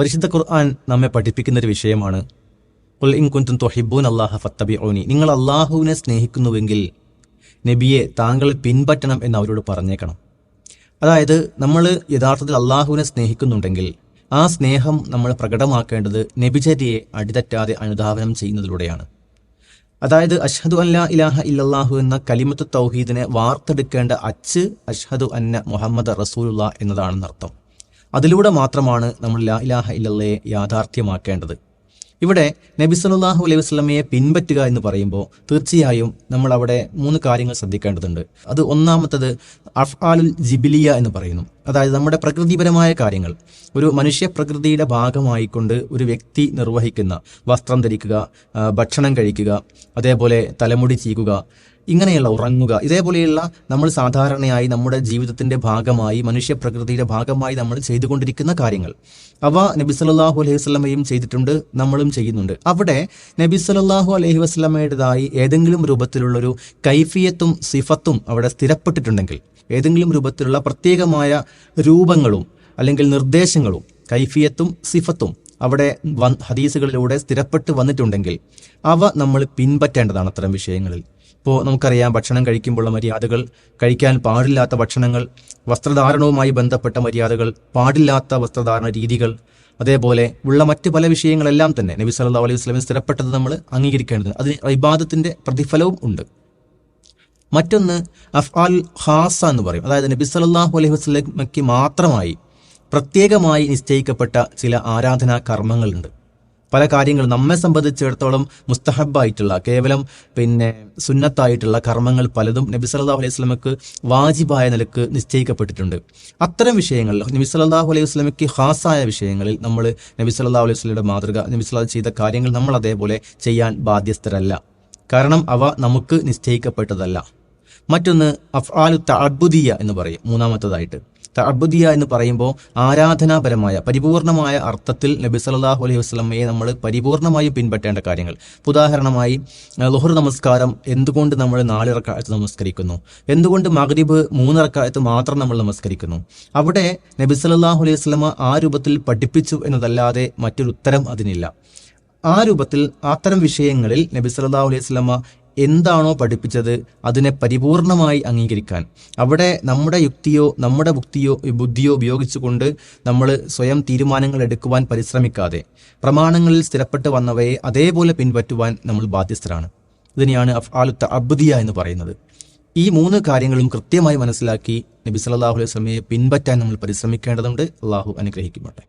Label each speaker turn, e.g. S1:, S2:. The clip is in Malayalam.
S1: പരിശുദ്ധ ഖുർആൻ നമ്മെ പഠിപ്പിക്കുന്ന ഒരു വിഷയമാണ്. ഉൽ ഇൻ കുന്തും തൊഹിബൂൻ അള്ളാഹ ഫത്തബിഊനി. നിങ്ങൾ അള്ളാഹുവിനെ സ്നേഹിക്കുന്നുവെങ്കിൽ നബിയെ താങ്കൾ പിൻപറ്റണം എന്ന് അവരോട് പറഞ്ഞേക്കണം. അതായത് നമ്മൾ യഥാർത്ഥത്തിൽ അള്ളാഹുവിനെ സ്നേഹിക്കുന്നുണ്ടെങ്കിൽ ആ സ്നേഹം നമ്മൾ പ്രകടമാക്കേണ്ടത് നബിചര്യയെ അടിതെറ്റാതെ അനുധാവനം ചെയ്യുന്നതിലൂടെയാണ്. അതായത് അഷ്ഹദു അല്ലാ ഇലാഹ ഇല്ലാഹു എന്ന കലിമത്ത് തൗഹീദിനെ വാർത്തെടുക്കേണ്ട അച്ച് അഷ്ഹദു അന്ന മുഹമ്മദ് റസൂലുള്ള എന്നതാണെന്നർത്ഥം. അതിലൂടെ മാത്രമാണ് നമ്മൾ ലാ ഇലാഹ യാഥാർത്ഥ്യമാക്കേണ്ടത്. ഇവിടെ നബി സല്ലല്ലാഹു അലൈഹി വസ്ലമയെ പിൻപറ്റുക എന്ന് പറയുമ്പോൾ തീർച്ചയായും നമ്മൾ അവിടെ മൂന്ന് കാര്യങ്ങൾ ശ്രദ്ധിക്കേണ്ടതുണ്ട്. അത് ഒന്നാമത്തത് അഫ്ആലുൽ ജിബിലിയ എന്ന് പറയുന്നു. അതായത് നമ്മുടെ പ്രകൃതിപരമായ കാര്യങ്ങൾ. ഒരു മനുഷ്യ പ്രകൃതിയുടെ ഭാഗമായിക്കൊണ്ട് ഒരു വ്യക്തി നിർവഹിക്കുന്ന വസ്ത്രം ധരിക്കുക ഭക്ഷണം കഴിക്കുക അതേപോലെ തലമുടി ചീകുക ഇങ്ങനെയുള്ള ഉറങ്ങുക ഇതേപോലെയുള്ള നമ്മൾ സാധാരണയായി നമ്മുടെ ജീവിതത്തിന്റെ ഭാഗമായി മനുഷ്യ പ്രകൃതിയുടെ ഭാഗമായി നമ്മൾ ചെയ്തുകൊണ്ടിരിക്കുന്ന കാര്യങ്ങൾ. അവ നബി സല്ലല്ലാഹു അലൈഹി വസ്ലമയും ചെയ്തിട്ടുണ്ട് നമ്മളും ചെയ്യുന്നുണ്ട്. അവിടെ നബി സല്ലല്ലാഹു അലൈഹി വസ്ലമയുടേതായി ഏതെങ്കിലും രൂപത്തിലുള്ളൊരു കൈഫിയത്തും സിഫത്തും അവിടെ സ്ഥിരപ്പെട്ടിട്ടുണ്ടെങ്കിൽ ഏതെങ്കിലും രൂപത്തിലുള്ള പ്രത്യേകമായ രൂപങ്ങളും അല്ലെങ്കിൽ നിർദ്ദേശങ്ങളും കൈഫിയത്തും സിഫത്തും അവിടെ ഹദീസുകളിലൂടെ സ്ഥിരപ്പെട്ട് വന്നിട്ടുണ്ടെങ്കിൽ അവ നമ്മൾ പിൻപറ്റേണ്ടതാണ് അത്തരം വിഷയങ്ങളിൽ. ഇപ്പോൾ നമുക്കറിയാം ഭക്ഷണം കഴിക്കുമ്പോഴുള്ള മര്യാദകൾ കഴിക്കാൻ പാടില്ലാത്ത ഭക്ഷണങ്ങൾ വസ്ത്രധാരണവുമായി ബന്ധപ്പെട്ട മര്യാദകൾ പാടില്ലാത്ത വസ്ത്രധാരണ രീതികൾ അതേപോലെ ഉള്ള മറ്റ് പല വിഷയങ്ങളെല്ലാം തന്നെ നബി സല്ലാ അലൈഹി വസല്ലം സ്ഥിരപ്പെട്ടത് നമ്മൾ അംഗീകരിക്കേണ്ടത് അതിന് ഇബാദത്തിന്റെ പ്രതിഫലവും ഉണ്ട്. മറ്റൊന്ന് അഫ്ആൽ ഖാസ എന്ന് പറയും. അതായത് നബി സല്ലല്ലാഹു അലൈഹി വസ്ലമയ്ക്ക് മാത്രമായി പ്രത്യേകമായി നിശ്ചയിക്കപ്പെട്ട ചില ആരാധനാ കർമ്മങ്ങളുണ്ട്. പല കാര്യങ്ങൾ നമ്മെ സംബന്ധിച്ചിടത്തോളം മുസ്തഹബായിട്ടുള്ള കേവലം പിന്നെ സുന്നത്തായിട്ടുള്ള കർമ്മങ്ങൾ പലതും നബി സല്ലല്ലാഹു അലൈഹി വസ്ലമക്ക് വാജിബായ നിലയ്ക്ക് നിശ്ചയിക്കപ്പെട്ടിട്ടുണ്ട്. അത്തരം വിഷയങ്ങളിൽ നബി സല്ലല്ലാഹു അലൈഹി വസ്ലമയ്ക്ക് ഖാസായ വിഷയങ്ങളിൽ നമ്മൾ നബി സല്ലല്ലാഹു അലൈഹി വസ്ലയുടെ മാതൃക നബി സല്ലല്ലാഹു ചെയ്ത കാര്യങ്ങൾ നമ്മൾ അതേപോലെ ചെയ്യാൻ ബാധ്യസ്ഥരല്ല. കാരണം അവ നമുക്ക് നിശ്ചയിക്കപ്പെട്ടതല്ല. മറ്റൊന്ന് അഫ്ആാലു തഅബുദിയ എന്ന് പറയും മൂന്നാമത്തതായിട്ട്. തഅബുദിയ എന്ന് പറയുമ്പോൾ ആരാധനാപരമായ പരിപൂർണമായ അർത്ഥത്തിൽ നബി സല്ലല്ലാഹു അലൈഹി വസ്ലമയെ നമ്മൾ പരിപൂർണമായും പിൻപറ്റേണ്ട കാര്യങ്ങൾ. ഉദാഹരണമായി ലുഹർ നമസ്കാരം എന്തുകൊണ്ട് നമ്മൾ നാലിറക്കാലത്ത് നമസ്കരിക്കുന്നു? എന്തുകൊണ്ട് മഗ്രിബ് മൂന്നിറക്കാലത്ത് മാത്രം നമ്മൾ നമസ്കരിക്കുന്നു? അവിടെ നബി സല്ലല്ലാഹു അലൈഹി വസ്ലമ ആ രൂപത്തിൽ പഠിപ്പിച്ചു എന്നതല്ലാതെ മറ്റൊരു ഉത്തരം അതിനില്ല. ആ രൂപത്തിൽ അത്തരം വിഷയങ്ങളിൽ നബി സല്ലല്ലാഹു അലൈഹി വസല്ലമ എന്താണോ പഠിപ്പിച്ചത് അതിനെ പരിപൂർണമായി അംഗീകരിക്കാൻ. അവിടെ നമ്മുടെ യുക്തിയോ നമ്മുടെ ബുദ്ധിയോ ബുദ്ധിയോ ഉപയോഗിച്ചുകൊണ്ട് നമ്മൾ സ്വയം തീരുമാനങ്ങൾ എടുക്കുവാൻ പരിശ്രമിക്കാതെ പ്രമാണങ്ങളിൽ സ്ഥിരപ്പെട്ട് വന്നവയെ അതേപോലെ പിൻപറ്റുവാൻ നമ്മൾ ബാധ്യസ്ഥരാണ്. ഇതിനെയാണ് അഫ്ആലുത്ത അബ്ദിയ എന്ന് പറയുന്നത്. ഈ മൂന്ന് കാര്യങ്ങളും കൃത്യമായി മനസ്സിലാക്കി നബി സല്ലല്ലാഹു അലൈഹി സ്വലമയെ പിൻപറ്റാൻ നമ്മൾ പരിശ്രമിക്കേണ്ടതുണ്ട്. അള്ളാഹു അനുഗ്രഹിക്കുമട്ടെ